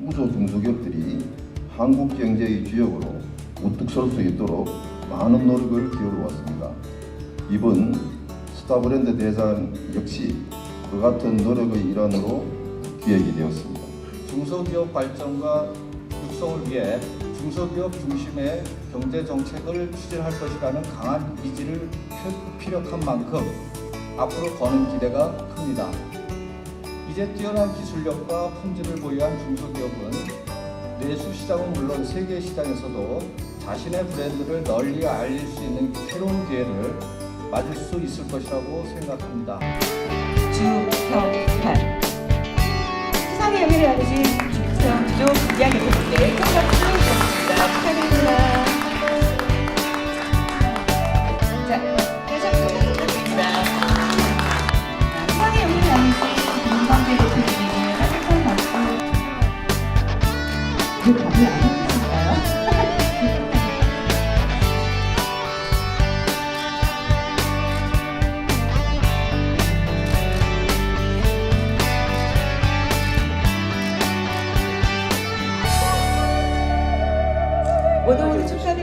우수 중소기업들이 한국 경제의 주역으로 우뚝 설 수 있도록 많은 노력을 기울여 왔습니다. 이번 스타브랜드 대상 역시 그 같은 노력의 일환으로 기획이 되었습니다. 중소기업 발전과 육성을 위해 중소기업 중심의 경제 정책을 추진할 것이라는 강한 의지를 표- 피력한 만큼 앞으로 거는 기대가 큽니다. 이제 뛰어난 기술력과 품질을 보유한 중소기업은 내수 시장은 물론 세계 시장에서도 자신의 브랜드를 널리 알릴 수 있는 새로운 기회를 맞을 수 있을 것이라고 생각합니다. 주형판 세상의 의미를 알려진 주성족 이야기 듣는데 큰 박수 부탁드립니다. 축하드립니다. 자, 다시 한번 부탁드립니다. 자, 세상의 의미를 알려진 김광재 대표님에게 따뜻한 박수. 그 답이 아니었을까요? 오늘 축하